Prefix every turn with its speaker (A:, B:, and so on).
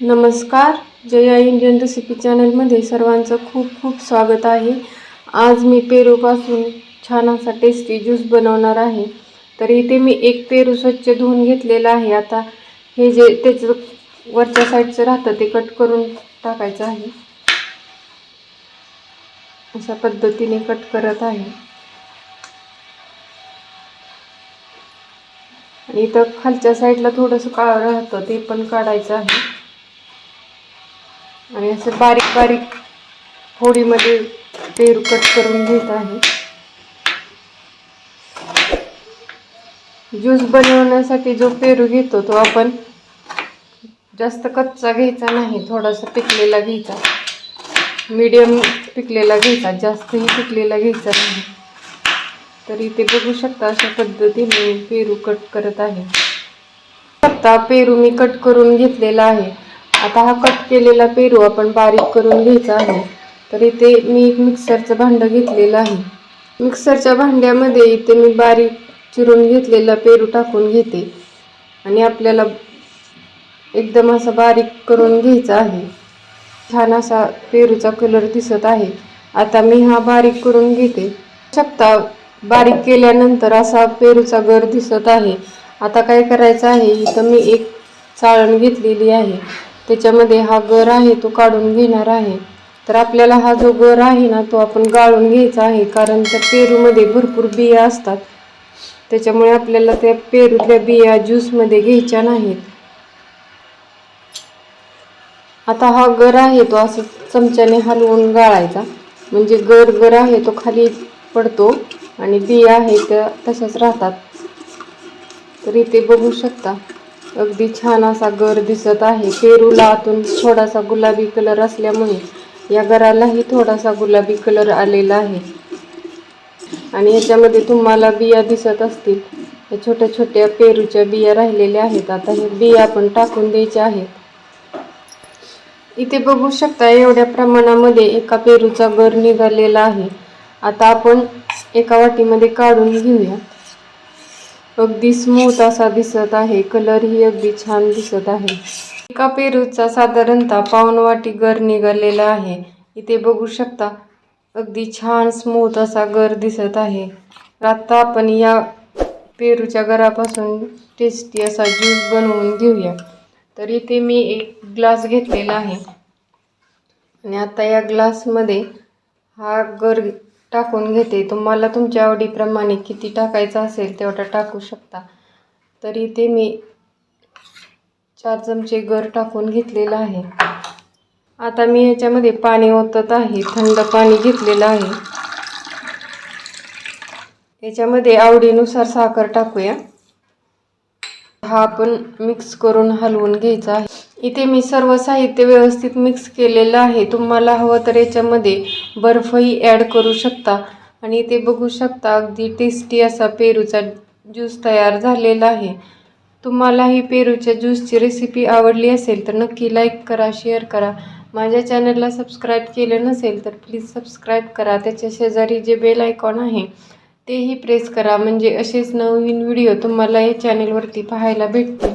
A: नमस्कार. Jaya Indian recipe चॅनलमध्ये सर्वांचं खूप खूप स्वागत आहे. आज मी पेरूपासून छान असा टेस्टी ज्यूस बनवणार आहे. तर इथे मी एक पेरू स्वच्छ धुवून घेतलेला आहे. आता हे जे त्याचं वरच्या साईडचं राहतं ते कट करून टाकायचं आहे. अशा पद्धतीने कट करत आहे. आणि इथं खालच्या साईडला थोडंसं काळं राहतं ते पण काढायचं आहे. आणि असं बारीक बारीक फोडीमध्ये पेरू कट करून घेत आहे. ज्यूस बनवण्यासाठी जो पेरू घेतो तो आपण जास्त कच्चा घ्यायचा नाही थोडासा पिकलेला घ्यायचा. मीडियम पिकलेला घ्यायचा जास्तही पिकलेला घ्यायचा नाही. तर इथे बघू शकता अशा पद्धतीने पेरू कट करत आहे. आता पेरू मी कट करून घेतलेला आहे. आता हा कट केलेला पेरू आपण बारीक करून घ्यायचा आहे. तर इथे मी एक मिक्सरचं भांडं घेतलेलं आहे. मिक्सरच्या भांड्यामध्ये इथे मी बारीक चिरून घेतलेला पेरू टाकून घेते. आणि आपल्याला एकदम असा बारीक करून घ्यायचा आहे. छान असा पेरूचा कलर दिसत आहे. आता मी हा बारीक करून घेते. शकता बारीक केल्यानंतर असा पेरूचा गर दिसत आहे. आता काय करायचं आहे? इथं मी एक चाळण घेतलेली आहे. त्याच्यामध्ये हा गर आहे तो काढून घेणार आहे. तर आपल्याला हा जो गर आहे ना तो आपण गाळून घ्यायचा आहे. कारण त्या पेरूमध्ये भरपूर बिया असतात. त्याच्यामुळे आपल्याला त्या पेरूतल्या बिया ज्यूसमध्ये घ्यायच्या नाहीत. आता हा गर आहे तो असं चमच्याने हलवून गाळायचा. म्हणजे गर गर आहे तो खाली पडतो. आणि बिया आहे त्या तशाच राहतात. तर इथे बघू शकता. अगदी छान असा घर दिसत आहे. पेरूला आतून थोडासा गुलाबी कलर असल्यामुळे या घरालाही थोडासा गुलाबी कलर आलेला आहे. आणि याच्यामध्ये तुम्हाला बिया दिसत असतील. या छोट्या छोट्या पेरूच्या बिया राहिलेल्या आहेत. आता हे बिया आपण टाकून द्यायच्या आहेत. इथे बघू शकता एवढ्या प्रमाणामध्ये एका पेरूचा गर निघालेला आहे. आता आपण एका वाटीमध्ये काढून घेऊया. अगदी स्मूथ असा दिसत आहे. कलरही अगदी छान दिसत आहे. एका पेरूचा साधारणतः पावनवाटी गर निघालेला आहे. इथे बघू शकता अगदी छान स्मूथ असा गर दिसत आहे. आता आपण या पेरूच्या गरापासून टेस्टी असा ज्यूस बनवून घेऊया. तर इथे मी एक ग्लास घेतलेला आहे. आणि आता या ग्लासमध्ये हा गर टाकून घेते. तुम्हाला तुमच्या आवडीप्रमाणे किती टाकायचं असेल तेवढा टाकू शकता. तरी ते मी चार चमचे गर टाकून घेतलेलं आहे. आता मी याच्यामध्ये पाणी ओतत आहे. थंड पाणी घेतलेलं आहे. याच्यामध्ये आवडीनुसार साखर टाकूया. हा आपण मिक्स करून हलवून घ्यायचा आहे. इथे मी सर्व साहित्य व्यवस्थित मिक्स केलेलं आहे. तुम्हाला हवं तर याच्यामध्ये बर्फही ॲड करू शकता. आणि इथे बघू शकता अगदी टेस्टी असा पेरूचा ज्यूस तयार झालेला आहे. तुम्हाला ही पेरूच्या ज्यूसची रेसिपी आवडली असेल तर नक्की लाईक करा शेअर करा. माझ्या चॅनलला सबस्क्राईब केलं नसेल तर प्लीज सबस्क्राईब करा. त्याच्या शेजारी जे बेल आयकॉन आहे तेही प्रेस करा. म्हणजे असेच नवीन व्हिडिओ तुम्हाला या चॅनेलवरती पाहायला भेटतील.